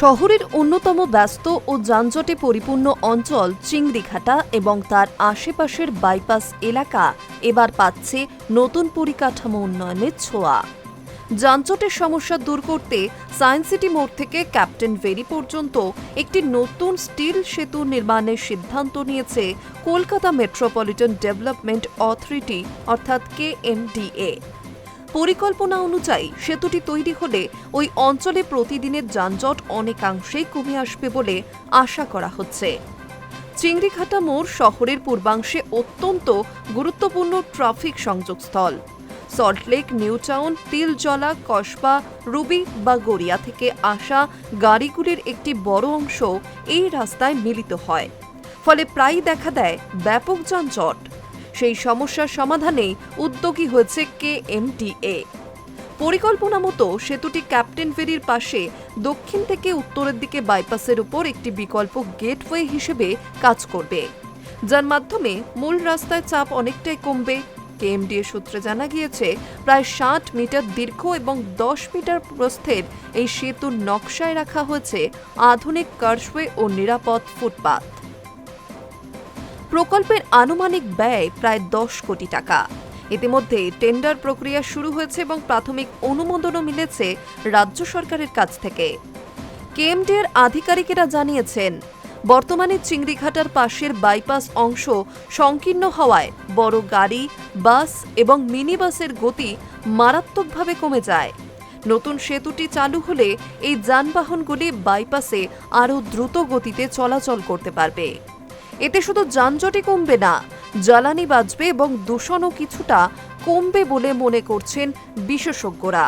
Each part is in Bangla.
শহরের অন্যতম ব্যস্ত ও যানজটে পরিপূর্ণ অঞ্চল চিংড়িঘাটা এবং তার আশেপাশের বাইপাস এলাকা এবার পাচ্ছে নতুন পরিকাঠামো উন্নয়নের ছোঁয়া। যানজটের সমস্যা দূর করতে সায়েন্স সিটি মোড় থেকে ক্যাপ্টেন ভেরি পর্যন্ত একটি নতুন স্টিল সেতু নির্মাণের সিদ্ধান্ত নিয়েছে কলকাতা মেট্রোপলিটন ডেভেলপমেন্ট অথরিটি, অর্থাৎ কেএমডিএ। পরিকল্পনা অনুযায়ী সেতুটি তৈরি হলে ওই অঞ্চলে প্রতিদিনের যানজট অনেকাংশেই কমে আসবে বলে আশা করা হচ্ছে। চিংড়িঘাটা মোড় শহরের পূর্বাংশে অত্যন্ত গুরুত্বপূর্ণ traffic সংযোগস্থল। Salt Lake New Town Tiljala, Kasba, Ruby বা গড়িয়া থেকে আসা গাড়িগুলির একটি বড় অংশ এই রাস্তায় মিলিত হয়। ফলে প্রায়ই দেখা দেয় ব্যাপক যানজট। সেই সমস্যার সমাধানেই উদ্যোগী হয়েছে কেএমডিএ পরিকল্পনা মতো সেতুটি ক্যাপ্টেন ফেরির পাশে দক্ষিণ থেকে উত্তরের দিকে বাইপাসের উপর একটি বিকল্প গেটওয়ে হিসেবে কাজ করবে। যার মাধ্যমে মূল রাস্তায় চাপ অনেকটাই কমবে। কেএমডিএ সূত্রে জানা গিয়েছে, প্রায় ষাট মিটার দীর্ঘ এবং দশ মিটার প্রস্থের এই সেতুর নকশায় রাখা হয়েছে আধুনিক কার্সওয়ে ও নিরাপদ ফুটপাত। প্রকল্পের আনুমানিক ব্যয় প্রায় দশ কোটি টাকা। ইতিমধ্যে টেন্ডার প্রক্রিয়া শুরু হয়েছে এবং প্রাথমিক অনুমোদনও মিলেছে রাজ্য সরকারের কাছ থেকে। কেএমডিএর আধিকারিকেরা জানিয়েছেন, বর্তমানে চিংড়িঘাটার পাশের বাইপাস অংশ সংকীর্ণ হওয়ায় বড় গাড়ি, বাস এবং মিনি বাসের গতি মারাত্মকভাবে কমে যায়। নতুন সেতুটি চালু হলে এই যানবাহনগুলি বাইপাসে আরও দ্রুত গতিতে চলাচল করতে পারবে। এতে শুধু যানজটই কমবে না, জ্বালানি বাঁচবে এবং দূষণও কিছুটা কমবে বলে মনে করছেন বিশেষজ্ঞরা।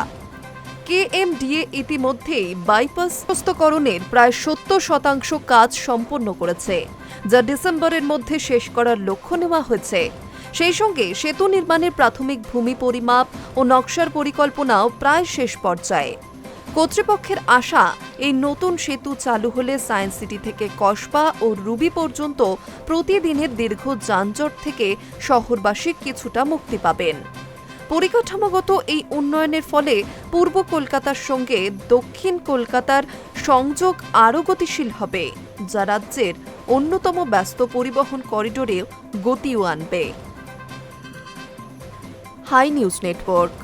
কেএমডিএ ইতিমধ্যেই বাইপাস প্রস্তকরণের প্রায় সত্তর শতাংশ কাজ সম্পন্ন করেছে, যা ডিসেম্বরের মধ্যে শেষ করার লক্ষ্য নেওয়া হয়েছে। সেই সঙ্গে সেতু নির্মাণের প্রাথমিক ভূমি পরিমাপ ও নকশার পরিকল্পনাও প্রায় শেষ পর্যায়ে। কর্তৃপক্ষের আশা, এই নতুন সেতু চালু হলে সায়েন্স সিটি থেকে কসবা ও রুবি পর্যন্ত প্রতিদিনের দীর্ঘ যানজট থেকে শহরবাসী কিছুটা মুক্তি পাবেন। পরিকাঠামোগত এই উন্নয়নের ফলে পূর্ব কলকাতার সঙ্গে দক্ষিণ কলকাতার সংযোগ আরও গতিশীল হবে, যা রাজ্যের অন্যতম ব্যস্ত পরিবহন করিডোরে গতিও আনবে। High news network.